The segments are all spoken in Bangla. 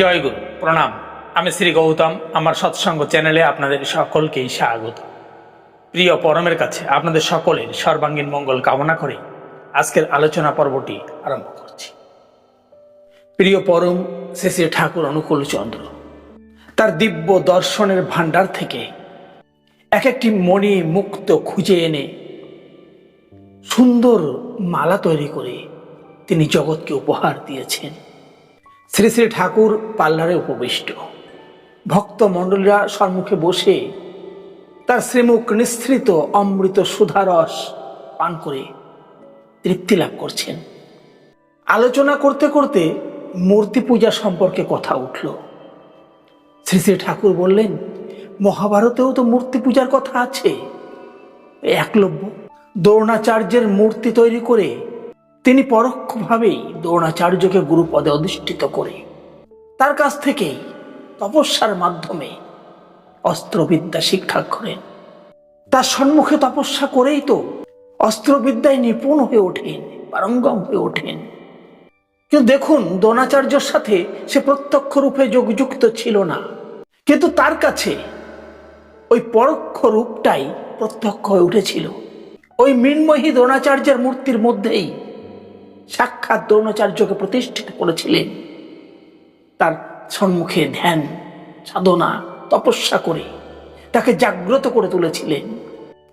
জয় গুরু প্রণাম। আমি শ্রী গৌতম, আমার সৎসঙ্গ চ্যানেলে আপনাদের সকলকেই স্বাগত। প্রিয় পরমের কাছে আপনাদের সকলের সর্বাঙ্গীন মঙ্গল কামনা করে আজকের আলোচনা পর্বটি আরম্ভ করছি। প্রিয় পরম শ্রী ঠাকুর অনুকূল চন্দ্র, তার দিব্য দর্শনের ভাণ্ডার থেকে এক একটি মণি মুক্ত খুঁজে এনে সুন্দর মালা তৈরি করে তিনি জগৎকে উপহার দিয়েছেন। শ্রী শ্রী ঠাকুর পাল্লারে উপবিষ্ট। ভক্ত মণ্ডলীরা সম্মুখে বসে তার শ্রীমুখ নিঃসৃত অমৃত সুধারস পান করে তৃপ্তি লাভ করছেন। আলোচনা করতে করতে মূর্তি পূজা সম্পর্কে কথা উঠল। শ্রী শ্রী ঠাকুর বললেন, মহাভারতেও তো মূর্তি পূজার কথা আছে। একলব্য, দ্রোণাচার্যের মূর্তি তৈরি করে তিনি পরোক্ষভাবেই দ্রোণাচার্যকে গুরুপদে অধিষ্ঠিত করে তার কাছ থেকেই তপস্যার মাধ্যমে অস্ত্রবিদ্যা শিক্ষা করেন। তার সম্মুখে তপস্যা করেই তো অস্ত্রবিদ্যায় নিপুণ হয়ে ওঠেন, পারঙ্গম হয়ে ওঠেন। কিন্তু দেখুন, দ্রোণাচার্যর সাথে সে প্রত্যক্ষ রূপে যোগযুক্ত ছিল না। কিন্তু তার কাছে ওই পরোক্ষ রূপটাই প্রত্যক্ষ হয়ে উঠেছিল। ওই মৃন্ময়ী দ্রোণাচার্যের মূর্তির মধ্যেই সাক্ষাৎ দ্রোণাচার্যকে প্রতিষ্ঠিত করেছিলেন। তার সম্মুখে ধ্যান, সাধনা, তপস্যা করে তাকে জাগ্রত করে তুলেছিলেন।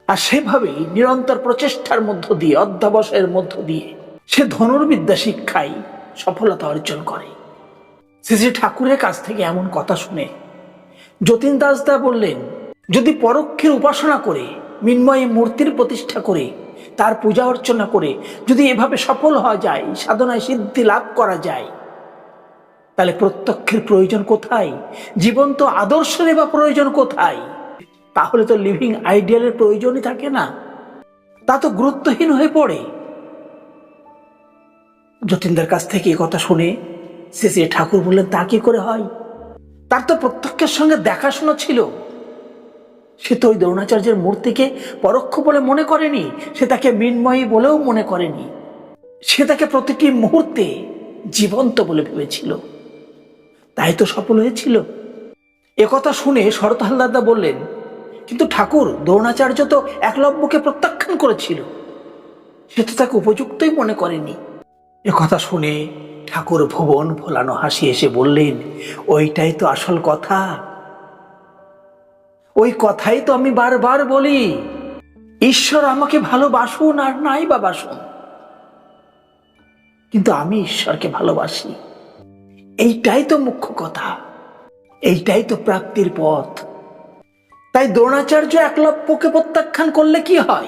আর সেভাবেই নিরন্তর প্রচেষ্টার মধ্য দিয়ে, অধ্যাবসায়ের মধ্য দিয়ে সে ধনুর্বিদ্যা শিক্ষায় সফলতা অর্জন করে। শ্রী শ্রী ঠাকুরের কাছ থেকে এমন কথা শুনে যতীন দাসদা বললেন, যদি পরোক্ষের উপাসনা করে, মিন্ময়ী মূর্তির প্রতিষ্ঠা করে তার পূজা অর্চনা করে যদি এভাবে সফল হওয়া যায়, সাধনায় সিদ্ধি লাভ করা যায়, তাহলে প্রত্যক্ষের প্রয়োজন কোথায়? জীবন্ত আদর্শের বা প্রয়োজন কোথায়? তাহলে তো লিভিং আইডিয়ালের প্রয়োজনই থাকে না। তা তো গুরুত্বহীন হয়ে পড়ে। যতীন্দ্রের কাছ থেকে কথা শুনে শেষে ঠাকুর বললেন, তা কি করে হয়? তার তো প্রত্যক্ষের সঙ্গে দেখাশোনা ছিল। সে তো ওই দ্রোণাচার্যের মূর্তিকে পরোক্ষ বলে মনে করেনি, সে তাকে মৃন্ময়ী বলেও মনে করেনি। সে তাকে প্রতিটি মুহূর্তে জীবন্ত বলে ভেবেছিল। তাই তো সফল হয়েছিল। একথা শুনে শরৎ হালদারদা বললেন, কিন্তু ঠাকুর, দ্রোণাচার্য তো একলব্যকে প্রত্যাখ্যান করেছিল। সে তো তাকে উপযুক্তই মনে করেনি। কথা শুনে ঠাকুর ভুবন ভোলানো হাসি এসে বললেন, ওইটাই তো আসল কথা। ওই কথাই তো আমি বারবার বলি। ঈশ্বর আমাকে ভালোবাসুন আর নাই বা বাসুন। কিন্তু আমি ঈশ্বরকে ভালোবাসি। এইটাই তো মুখ্য কথা। এইটাই তো প্রাপ্তির পথ। তাই দ্রোণাচার্য একলব্যকে প্রত্যাখ্যান করলে কি হয়?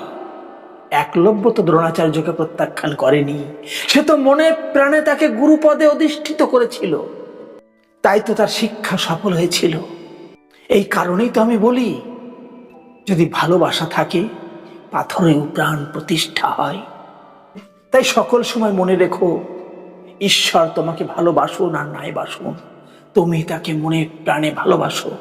একলব্য তো দ্রোণাচার্যকে প্রত্যাখ্যান করেনি। সে তো মনে প্রাণে তাকে গুরুপদে অধিষ্ঠিত করেছিল। তাই তো তার শিক্ষা সফল হয়েছিল। এই কারণেই তো আমি বলি, যদি ভালোবাসা থাকে, পাথরেও প্রাণ প্রতিষ্ঠা হয়। তাই সকল সময় মনে রেখো, ঈশ্বর তোমাকে ভালোবাসুন আর নাই বাসুন। তুমি তাকে মনে প্রাণে ভালোবাসো।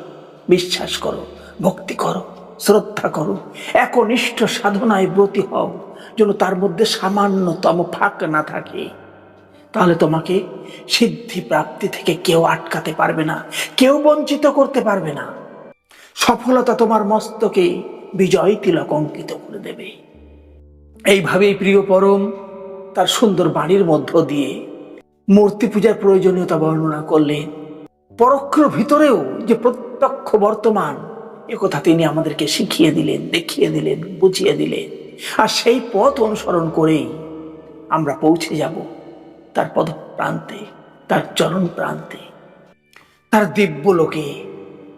বিশ্বাস করো, ভক্তি করো, শ্রদ্ধা করো। একনিষ্ঠ সাধনায় ব্রতী হও, যেন তার মধ্যে সামান্যতম ফাঁক না থাকে। তাহলে তোমাকে সিদ্ধি প্রাপ্তি থেকে কেউ আটকাতে পারবে না, কেউ বঞ্চিত করতে পারবে না। সফলতা তোমার মস্তকে বিজয় তিলক অঙ্কিত করে দেবে। এইভাবেই প্রিয় পরম তার সুন্দর বাণীর মধ্য দিয়ে মূর্তি পূজার প্রয়োজনীয়তা বর্ণনা করলেন। পরোক্ষর ভিতরেও যে প্রত্যক্ষ বর্তমান একথা তিনি আমাদেরকে শিখিয়ে দিলেন, দেখিয়ে দিলেন, বুঝিয়ে দিলেন। আর সেই পথ অনুসরণ করেই আমরা পৌঁছে যাব। তার পদ প্রান্তে, তার চরণ প্রান্তে। তার দিব্য লোকে,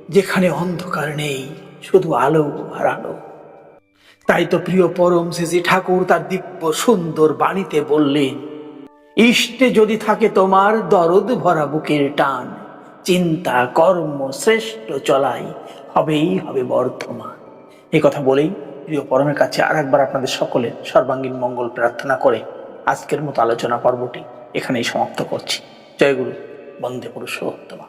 যেখানে অন্ধকার নেই, শুধু আলো আর আলো। তাই তো প্রিয় পরম শ্রী ঠাকুর তার দিব্য সুন্দর বাণীতে বললেন, ইষ্টে যদি থাকে তোমার দরদ ভরা বুকের টান, চিন্তা, কর্ম, শ্রেষ্ঠ চলাই হবেই হবে বর্ধমান। এই কথা বলেই প্রিয় পরমের কাছে আর একবার আপনাদের সকলের সর্বাঙ্গীন মঙ্গল প্রার্থনা করে আজকের মতো আলোচনা পর্বটি এখানেই সমাপ্ত করছি। জয়গুরু বন্দে পুরুষোত্তমা।